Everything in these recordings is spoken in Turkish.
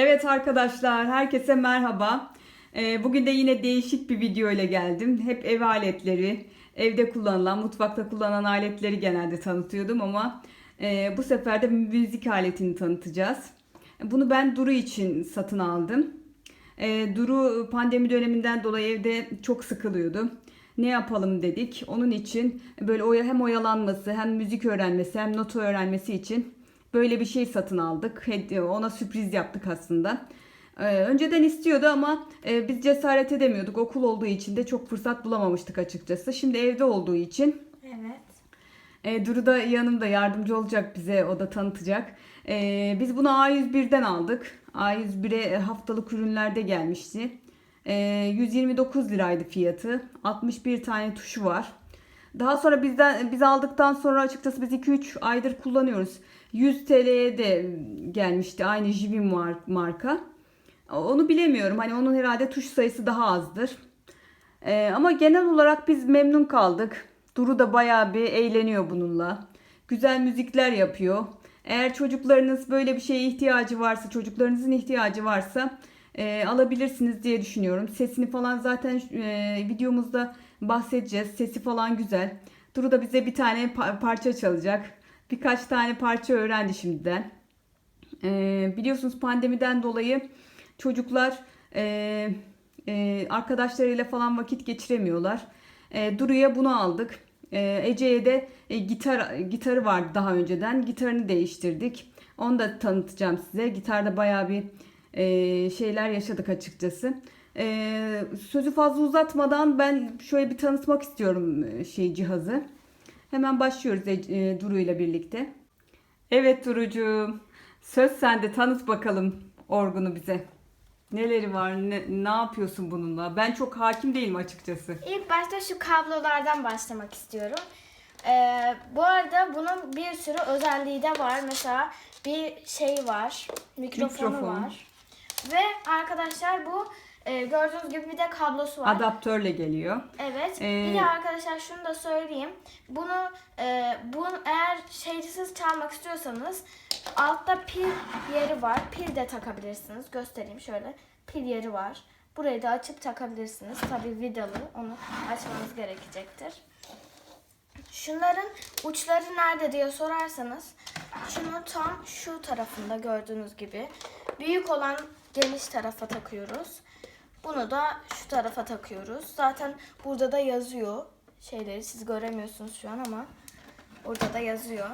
Evet arkadaşlar, herkese merhaba. Ee, Bugün de yine değişik bir video ile geldim. Hep ev aletleri, evde kullanılan, mutfakta kullanılan aletleri genelde tanıtıyordum ama e, bu sefer de müzik aletini tanıtacağız. Bunu ben Duru için satın aldım. E, Duru pandemi döneminden dolayı evde çok sıkılıyordu. Ne yapalım dedik. Onun için böyle hem oyalanması, hem müzik öğrenmesi, hem nota öğrenmesi için böyle bir şey satın aldık. Hediye- Ona sürpriz yaptık aslında. Ee, önceden istiyordu ama e, biz cesaret edemiyorduk. Okul olduğu için de çok fırsat bulamamıştık açıkçası. Şimdi evde olduğu için Evet. e, Duru da yanımda yardımcı olacak bize. O da tanıtacak. E, biz bunu A101'den aldık. A101'e haftalık ürünlerde gelmişti. E, 129 liraydı fiyatı. 61 tane tuşu var. Daha sonra bizden biz aldıktan sonra açıkçası biz 2-3 aydır kullanıyoruz. 100 TL'ye de gelmişti aynı mar- marka. Onu bilemiyorum. Hani onun herhalde tuş sayısı daha azdır. Ee, ama genel olarak biz memnun kaldık. Duru da bayağı bir eğleniyor bununla. Güzel müzikler yapıyor. Eğer çocuklarınız böyle bir şeye ihtiyacı varsa, çocuklarınızın ihtiyacı varsa e, alabilirsiniz diye düşünüyorum. Sesini falan zaten e, videomuzda bahsedeceğiz. Sesi falan güzel. Duru da bize bir tane pa- parça çalacak. Birkaç tane parça öğrendi şimdiden. Ee, biliyorsunuz pandemiden dolayı çocuklar e, e, arkadaşlarıyla falan vakit geçiremiyorlar. E, Duru'ya bunu aldık. E, Ece'ye de e, gitar gitarı vardı daha önceden. Gitarını değiştirdik. Onu da tanıtacağım size. Gitarda bayağı bir e, şeyler yaşadık açıkçası. E, sözü fazla uzatmadan ben şöyle bir tanıtmak istiyorum e, şey cihazı. Hemen başlıyoruz e, Duru ile birlikte. Evet Duru'cuğum. Söz sende tanıt bakalım orgunu bize. Neleri var? Ne, ne yapıyorsun bununla? Ben çok hakim değilim açıkçası. İlk başta şu kablolardan başlamak istiyorum. Ee, bu arada bunun bir sürü özelliği de var. Mesela bir şey var. Mikrofonu Mikrofon. var. Ve arkadaşlar bu e, gördüğünüz gibi bir de kablosu var. Adaptörle geliyor. Evet. Ee, bir de arkadaşlar şunu da söyleyeyim. Bunu e, bunu eğer şeysiz çalmak istiyorsanız altta pil yeri var. Pil de takabilirsiniz. Göstereyim şöyle. Pil yeri var. Burayı da açıp takabilirsiniz. Tabii vidalı. Onu açmanız gerekecektir. Şunların uçları nerede diye sorarsanız şunu tam şu tarafında gördüğünüz gibi büyük olan geniş tarafa takıyoruz. Bunu da şu tarafa takıyoruz. Zaten burada da yazıyor şeyleri siz göremiyorsunuz şu an ama burada da yazıyor.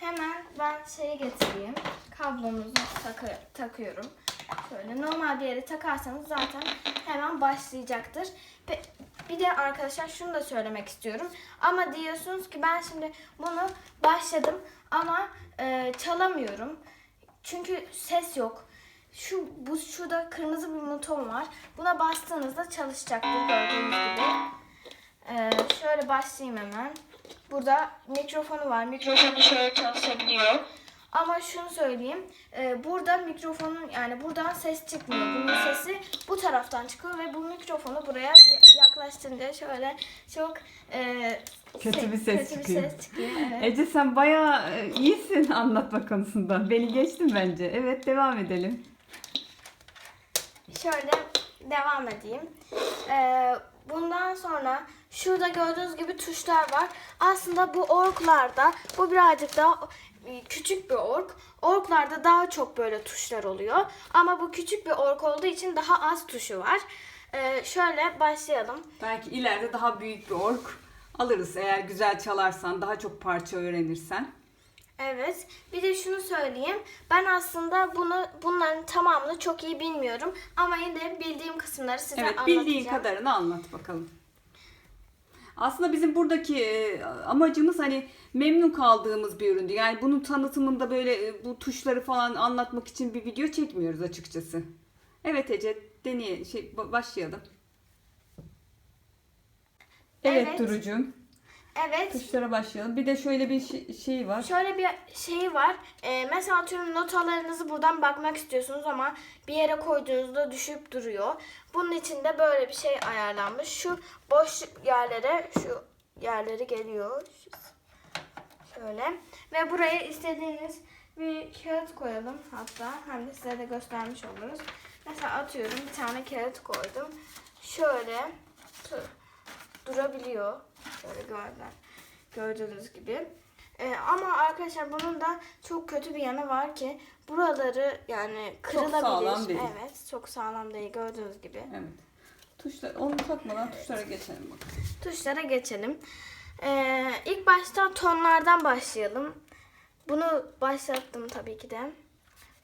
Hemen ben şeyi getireyim. Kablomuzu takı- takıyorum. Şöyle normal bir yere takarsanız zaten hemen başlayacaktır. Pe- Bir de arkadaşlar şunu da söylemek istiyorum. Ama diyorsunuz ki ben şimdi bunu başladım ama e, çalamıyorum. Çünkü ses yok. Şu bu şurada kırmızı bir buton var. Buna bastığınızda çalışacaktır gördüğünüz gibi. Ee, şöyle başlayayım hemen. Burada mikrofonu var. Mikrofonu şöyle çalışabiliyor. Ama şunu söyleyeyim. e, burada mikrofonun yani buradan ses çıkmıyor. Bunun sesi bu taraftan çıkıyor ve bu mikrofonu buraya ya- yaklaştırınca şöyle çok e, Kötü se- bir ses kötü çıkıyor. Bir ses çıkıyor. Evet. Ece sen bayağı e, iyisin anlatma konusunda. Beni geçtin bence. Evet devam edelim. Şöyle devam edeyim. Ee, bundan sonra şurada gördüğünüz gibi tuşlar var. Aslında bu orklarda bu birazcık daha e, küçük bir ork. Orklarda daha çok böyle tuşlar oluyor. Ama bu küçük bir ork olduğu için daha az tuşu var. Ee, şöyle başlayalım. Belki ileride daha büyük bir org alırız eğer güzel çalarsan, daha çok parça öğrenirsen. Evet. Bir de şunu söyleyeyim. Ben aslında bunu bunların tamamını çok iyi bilmiyorum. Ama yine de bildiğim kısımları size Evet, anlatacağım. bildiğin kadarını anlat bakalım. Aslında bizim buradaki e, amacımız hani memnun kaldığımız bir üründü. Yani bunun tanıtımında böyle e, bu tuşları falan anlatmak için bir video çekmiyoruz açıkçası. Evet Ece, deneye şey ba- başlayalım. Evet, Evet. Duru'cum. Evet. Tuşlara başlayalım. Bir de şöyle bir şey, şey var. Şöyle bir şey var. Ee, mesela tüm notalarınızı buradan bakmak istiyorsunuz ama bir yere koyduğunuzda düşüp duruyor. Bunun için de böyle bir şey ayarlanmış. Şu boş yerlere şu yerleri geliyor. Şöyle. Ve buraya istediğiniz bir kağıt koyalım hatta hem de size de göstermiş oluruz. Mesela atıyorum bir tane kağıt koydum. Şöyle durabiliyor. Şöyle gördüğünüz, gördüğünüz gibi. Ee, ama arkadaşlar bunun da çok kötü bir yanı var ki buraları yani kırılabilir. sağlam değil. Evet, çok sağlam değil gördüğünüz gibi. Evet. Tuşlar, onu takmadan tuşlara geçelim bakalım. Tuşlara geçelim. Ee, ilk başta tonlardan başlayalım. Bunu başlattım tabii ki de.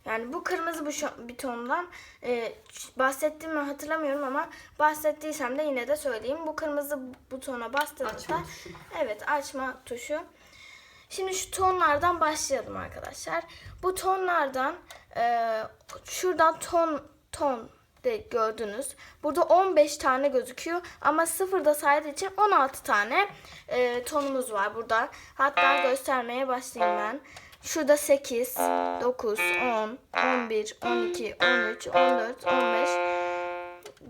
Yani bu kırmızı bu şu- bir tondan. Ee, ç- bahsettiğimi hatırlamıyorum ama bahsettiysem de yine de söyleyeyim. Bu kırmızı butona bastığınızda Açma tuşu. evet açma tuşu. Şimdi şu tonlardan başlayalım arkadaşlar. Bu tonlardan e, şuradan ton ton de gördünüz. Burada 15 tane gözüküyor ama sıfırda saydığı için 16 tane e, tonumuz var burada. Hatta göstermeye başlayayım ben. Şurada 8, 9, 10, 11, 12, 13, 14, 15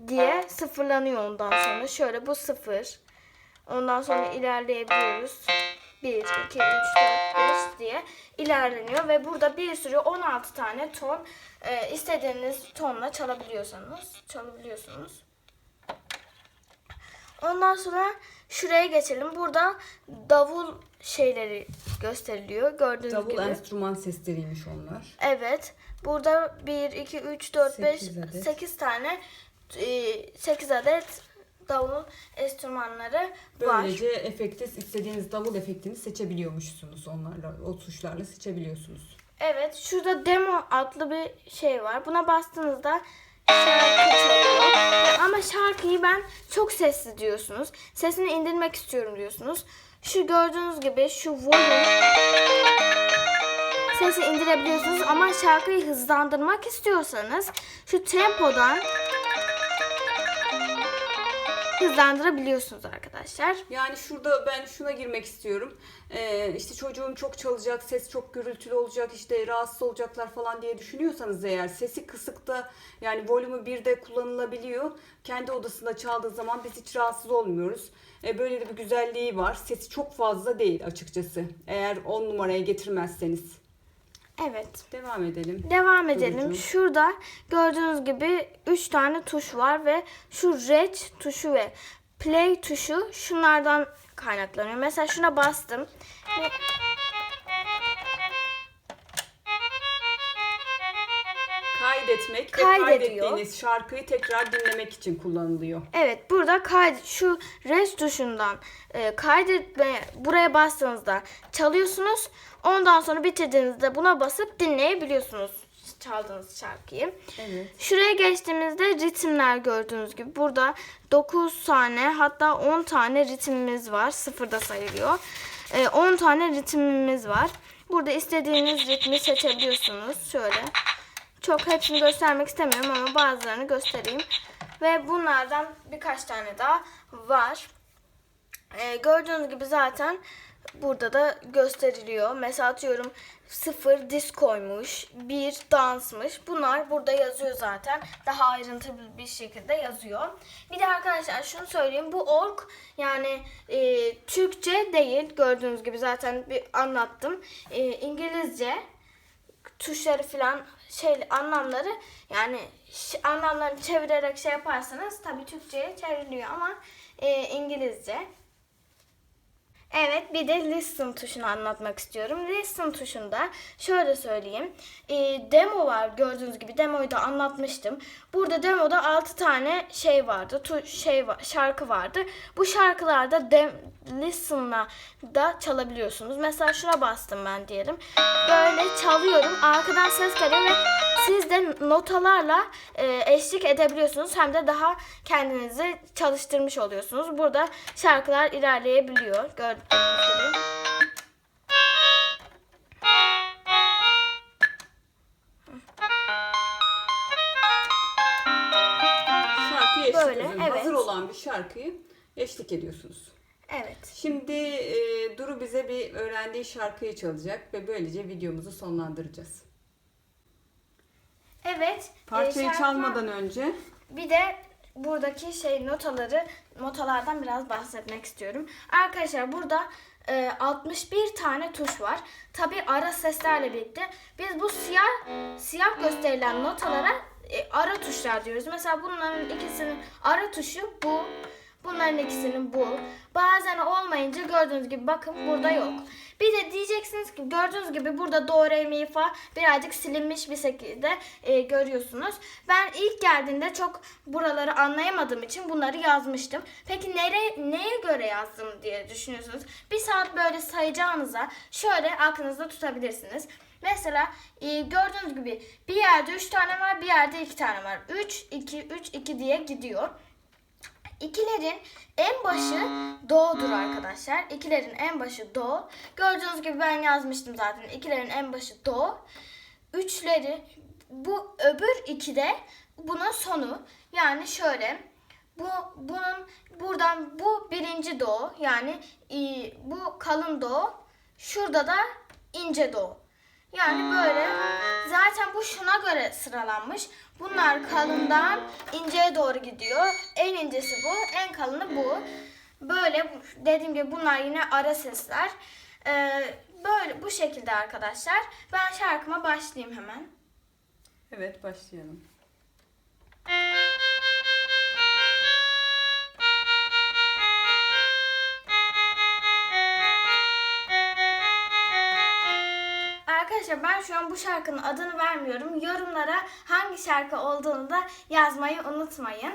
diye sıfırlanıyor ondan sonra. Şöyle bu sıfır. Ondan sonra ilerleyebiliyoruz. 1, 2, 3, 4, 5 diye ilerleniyor ve burada bir sürü 16 tane ton e, istediğiniz tonla çalabiliyorsanız çalabiliyorsunuz. Ondan sonra şuraya geçelim. Burada davul şeyleri gösteriliyor. Gördüğünüz Davul gibi. enstrüman sesleriymiş onlar. Evet. Burada 1, 2, 3, 4, 5, Sekiz adet. 8 tane 8 adet davul enstrümanları var. Böylece efekti, istediğiniz davul efektini seçebiliyormuşsunuz onlarla. O tuşlarla seçebiliyorsunuz. Evet, şurada demo adlı bir şey var. Buna bastığınızda Ama şarkıyı ben çok sesli diyorsunuz. Sesini indirmek istiyorum diyorsunuz. Şu gördüğünüz gibi şu volume sesi indirebiliyorsunuz ama şarkıyı hızlandırmak istiyorsanız şu tempodan hızlandırabiliyorsunuz arkadaşlar. Yani şurada ben şuna girmek istiyorum. Ee, işte çocuğum çok çalacak, ses çok gürültülü olacak, işte rahatsız olacaklar falan diye düşünüyorsanız eğer sesi kısıkta yani volümü birde kullanılabiliyor. Kendi odasında çaldığı zaman biz hiç rahatsız olmuyoruz. Ee, böyle de bir güzelliği var. Sesi çok fazla değil açıkçası. Eğer 10 numaraya getirmezseniz. Evet. Devam edelim. Devam edelim. Durucu. Şurada gördüğünüz gibi 3 tane tuş var ve şu red tuşu ve play tuşu şunlardan kaynaklanıyor. Mesela şuna bastım. Ve Kaydetmek ve Kaydediyor. kaydettiğiniz şarkıyı tekrar dinlemek için kullanılıyor. Evet burada kaydet şu res tuşundan e, kaydetme buraya bastığınızda çalıyorsunuz. Ondan sonra bitirdiğinizde buna basıp dinleyebiliyorsunuz çaldığınız şarkıyı. Evet. Şuraya geçtiğimizde ritimler gördüğünüz gibi burada 9 tane hatta 10 tane ritmimiz var. Sıfırda sayılıyor. Ee, 10 tane ritmimiz var. Burada istediğiniz ritmi seçebiliyorsunuz. Şöyle. Çok hepsini göstermek istemiyorum ama bazılarını göstereyim. Ve bunlardan birkaç tane daha var. Ee, gördüğünüz gibi zaten burada da gösteriliyor. Mesela atıyorum sıfır diskoymuş, bir dansmış. Bunlar burada yazıyor zaten. Daha ayrıntılı bir şekilde yazıyor. Bir de arkadaşlar şunu söyleyeyim. Bu ork yani e, Türkçe değil. Gördüğünüz gibi zaten bir anlattım. E, İngilizce tuşları falan şey anlamları yani anlamlarını çevirerek şey yaparsanız tabii Türkçe'ye çevriliyor ama e, İngilizce. Evet bir de listen tuşunu anlatmak istiyorum. Listen tuşunda şöyle söyleyeyim. E, demo var gördüğünüz gibi demoyu da anlatmıştım. Burada demoda 6 tane şey vardı. Tu, şey var, şarkı vardı. Bu şarkılarda dem, listen'la da çalabiliyorsunuz. Mesela şuna bastım ben diyelim. Böyle çalıyorum. Arkadan ses geliyor ve siz de notalarla e, eşlik edebiliyorsunuz. Hem de daha kendinizi çalıştırmış oluyorsunuz. Burada şarkılar ilerleyebiliyor. Gibi. Şarkıya eşlik Böyle, ediyorsunuz. evet. Hazır olan bir şarkıyı eşlik ediyorsunuz. Evet. Şimdi e, Duru bize bir öğrendiği şarkıyı çalacak ve böylece videomuzu sonlandıracağız. Evet. e, Parçayı şarkı- çalmadan önce Bir de buradaki şey notaları notalardan biraz bahsetmek istiyorum. Arkadaşlar burada e, 61 tane tuş var. Tabi ara seslerle birlikte. Biz bu siyah siyah gösterilen notalara e, ara tuşlar diyoruz. Mesela bunların ikisinin ara tuşu bu. Bunların ikisinin bu. Bazen olmayınca gördüğünüz gibi bakın burada yok. Bir de diyeceksiniz ki gördüğünüz gibi burada do, re, mi, fa birazcık silinmiş bir şekilde e, görüyorsunuz. Ben ilk geldiğinde çok buraları anlayamadığım için bunları yazmıştım. Peki nere, neye göre yazdım diye düşünüyorsunuz. Bir saat böyle sayacağınıza şöyle aklınızda tutabilirsiniz. Mesela e, gördüğünüz gibi bir yerde 3 tane var bir yerde 2 tane var. 3, 2, 3, 2 diye gidiyor. İkilerin en başı do'dur arkadaşlar. İkilerin en başı do. Gördüğünüz gibi ben yazmıştım zaten. İkilerin en başı do. Üçleri bu öbür ikide bunun sonu. Yani şöyle bu bunun buradan bu birinci do yani bu kalın do. Şurada da ince do. Yani böyle zaten bu şuna göre sıralanmış. Bunlar kalından inceye doğru gidiyor. En incesi bu, en kalını bu. Böyle dediğim gibi bunlar yine ara sesler. Ee, böyle bu şekilde arkadaşlar. Ben şarkıma başlayayım hemen. Evet başlayalım. Arkadaşlar ben şu an bu şarkının adını vermiyorum. Yorumlara hangi şarkı olduğunu da yazmayı unutmayın.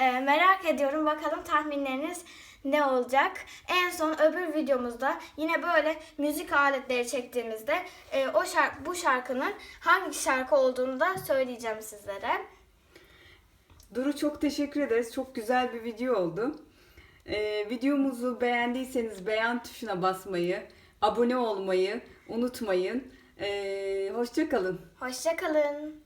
Ee, merak ediyorum bakalım tahminleriniz ne olacak. En son öbür videomuzda yine böyle müzik aletleri çektiğimizde e, o şarkı, bu şarkının hangi şarkı olduğunu da söyleyeceğim sizlere. Duru çok teşekkür ederiz. Çok güzel bir video oldu. Ee, videomuzu beğendiyseniz beğen tuşuna basmayı, abone olmayı unutmayın. Ee, hoşça kalın. Hoşçakalın.